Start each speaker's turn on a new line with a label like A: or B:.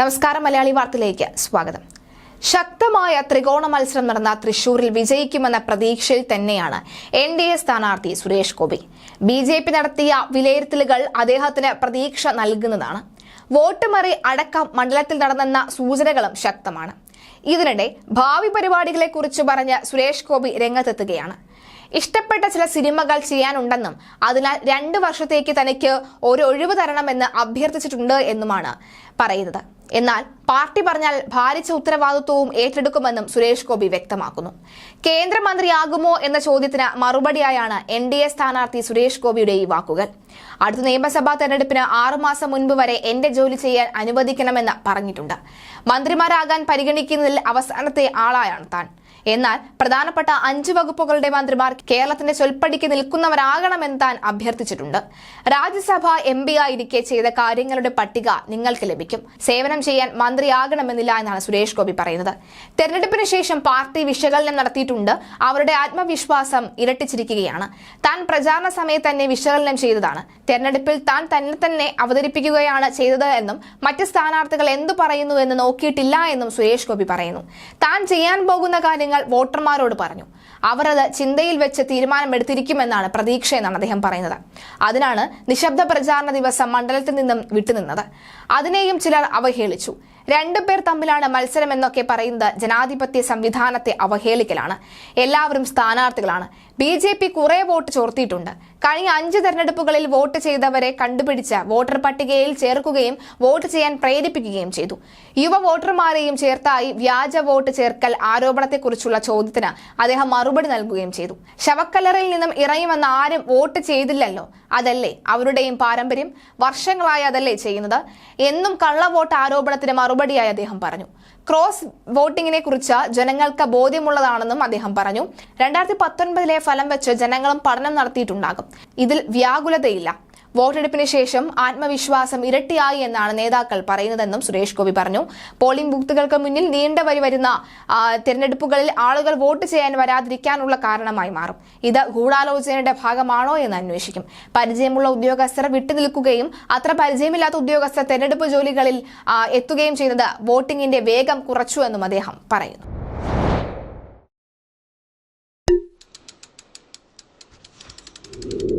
A: നമസ്കാരം മലയാളി വാർത്തയിലേക്ക് സ്വാഗതം. ശക്തമായ ത്രികോണ മത്സരം നടന്ന തൃശൂരിൽ വിജയിക്കുമെന്ന പ്രതീക്ഷയിൽ തന്നെയാണ് എൻ ഡി എ സ്ഥാനാർത്ഥി Suresh Gopi. B J P നടത്തിയ വിലയിരുത്തലുകൾ അദ്ദേഹത്തിന് പ്രതീക്ഷ നൽകുന്നതാണ്. വോട്ട് മറി അടക്കം മണ്ഡലത്തിൽ നടന്നെന്ന സൂചനകളും ശക്തമാണ്. ഇതിനിടെ ഭാവി പരിപാടികളെക്കുറിച്ച് പറഞ്ഞ് സുരേഷ് ഗോപി രംഗത്തെത്തുകയാണ്. ഇഷ്ടപ്പെട്ട ചില സിനിമകൾ ചെയ്യാനുണ്ടെന്നും അതിനാൽ രണ്ട് വർഷത്തേക്ക് തനിക്ക് ഒരു ഒഴിവ് തരണമെന്ന് അഭ്യർത്ഥിച്ചിട്ടുണ്ട് എന്നുമാണ് പറയുന്നത്. എന്നാൽ പാർട്ടി പറഞ്ഞാൽ ഭാരിച്ച ഉത്തരവാദിത്വവും ഏറ്റെടുക്കുമെന്നും സുരേഷ് ഗോപി വ്യക്തമാക്കുന്നു. കേന്ദ്രമന്ത്രിയാകുമോ എന്ന ചോദ്യത്തിന് മറുപടിയായാണ് എൻ ഡി എ സ്ഥാനാർത്ഥി സുരേഷ് ഗോപിയുടെ ഈ വാക്കുകൾ. അടുത്ത നിയമസഭാ തെരഞ്ഞെടുപ്പിന് ആറുമാസം മുൻപ് വരെ എന്റെ ജോലി ചെയ്യാൻ അനുവദിക്കണമെന്ന് പറഞ്ഞിട്ടുണ്ട്. മന്ത്രിമാരാകാൻ പരിഗണിക്കുന്നതിൽ അവസാനത്തെ ആളായാണ് താൻ. എന്നാൽ പ്രധാനപ്പെട്ട അഞ്ച് വകുപ്പുകളുടെ മന്ത്രിമാർ കേരളത്തിന്റെ ചൊൽപ്പടിക്ക് നിൽക്കുന്നവരാകണമെന്ന് താൻ അഭ്യർത്ഥിച്ചിട്ടുണ്ട്. രാജ്യസഭ എം പി ആയിരിക്കെ ചെയ്ത കാര്യങ്ങളുടെ പട്ടിക നിങ്ങൾക്ക് ലഭിക്കും. സേവനം ചെയ്യാൻ മന്ത്രിയാകണമെന്നില്ല എന്നാണ് സുരേഷ് ഗോപി പറയുന്നത്. തെരഞ്ഞെടുപ്പിന് ശേഷം പാർട്ടി വിശകലനം നടത്തിയിട്ടുണ്ട്. അവരുടെ ആത്മവിശ്വാസം ഇരട്ടിച്ചിരിക്കുകയാണ്. താൻ പ്രചാരണ സമയത്ത് തന്നെ വിശകലനം ചെയ്തതാണ്. തെരഞ്ഞെടുപ്പിൽ താൻ തന്നെ തന്നെ അവതരിപ്പിക്കുകയാണ് ചെയ്തത് എന്നും മറ്റ് സ്ഥാനാർത്ഥികൾ എന്തു പറയുന്നു എന്ന് നോക്കിയിട്ടില്ല എന്നും സുരേഷ് ഗോപി പറയുന്നു. താൻ ചെയ്യാൻ പോകുന്ന കാര്യങ്ങൾ വോട്ടർമാരോട് പറഞ്ഞു. അവർ അത് ചിന്തയിൽ വെച്ച് തീരുമാനമെടുത്തിരിക്കുമെന്നാണ് പ്രതീക്ഷയെന്നാണ് അദ്ദേഹം പറയുന്നത്. അതിനാണ് നിശബ്ദ പ്രചാരണ ദിവസം മണ്ഡലത്തിൽ നിന്നും വിട്ടുനിന്നത്. അതിനെയും ചിലർ അവഹേളിച്ചു. രണ്ടുപേർ തമ്മിലാണ് മത്സരം എന്നൊക്കെ പറയുന്നത് ജനാധിപത്യ സംവിധാനത്തെ അവഹേളിക്കലാണ്. എല്ലാവരും സ്ഥാനാർത്ഥികളാണ്. ബി ജെ പി കുറെ വോട്ട് ചോർത്തിയിട്ടുണ്ട്. കഴിഞ്ഞ അഞ്ച് തെരഞ്ഞെടുപ്പുകളിൽ വോട്ട് ചെയ്തവരെ കണ്ടുപിടിച്ച് വോട്ടർ പട്ടികയിൽ ചേർക്കുകയും വോട്ട് ചെയ്യാൻ പ്രേരിപ്പിക്കുകയും ചെയ്തു. യുവ വോട്ടർമാരെയും ചേർത്തായി വ്യാജ വോട്ട് ചേർക്കൽ ആരോപണത്തെക്കുറിച്ചുള്ള ചോദ്യത്തിന് അദ്ദേഹം മറുപടി നൽകുകയും ചെയ്തു. ശവക്കല്ലറിൽ നിന്നും ഇറങ്ങി വന്ന ആരും വോട്ട് ചെയ്തില്ലല്ലോ. അതല്ലേ? അവരുടെയും പാരമ്പര്യം വർഷങ്ങളായി അതല്ലേ ചെയ്യുന്നത്? എന്നും കള്ളവോട്ട് ആരോപണത്തിന് മറുപടിയായി അദ്ദേഹം പറഞ്ഞു. ക്രോസ് വോട്ടിങ്ങിനെ കുറിച്ച് ജനങ്ങൾക്ക് ബോധ്യമുള്ളതാണെന്നും അദ്ദേഹം പറഞ്ഞു. രണ്ടായിരത്തി പത്തൊൻപതിലെ ഫലം വെച്ച് ജനങ്ങളും പഠനം നടത്തിയിട്ടുണ്ടാകും. ഇതിൽ വ്യാകുലതയില്ല. വോട്ടെടുപ്പിന് ശേഷം ആത്മവിശ്വാസം ഇരട്ടിയായി എന്നാണ് നേതാക്കൾ പറയുന്നതെന്നും സുരേഷ് ഗോപി പറഞ്ഞു. പോളിംഗ് ബൂത്തുകൾക്ക് മുന്നിൽ നീണ്ട വരി വരുന്ന തിരഞ്ഞെടുപ്പുകളിൽ ആളുകൾ വോട്ട് ചെയ്യാൻ വരാതിരിക്കാനുള്ള കാരണമായി മാറും. ഇത് ഗൂഢാലോചനയുടെ ഭാഗമാണോ എന്ന് അന്വേഷിക്കും. പരിചയമുള്ള ഉദ്യോഗസ്ഥർ വിട്ടുനിൽക്കുകയും അത്ര പരിചയമില്ലാത്ത ഉദ്യോഗസ്ഥർ തെരഞ്ഞെടുപ്പ് ജോലികളിൽ എത്തുകയും ചെയ്യുന്നത് വോട്ടിംഗിന്റെ വേഗം കുറച്ചു എന്നും അദ്ദേഹം പറയുന്നു. you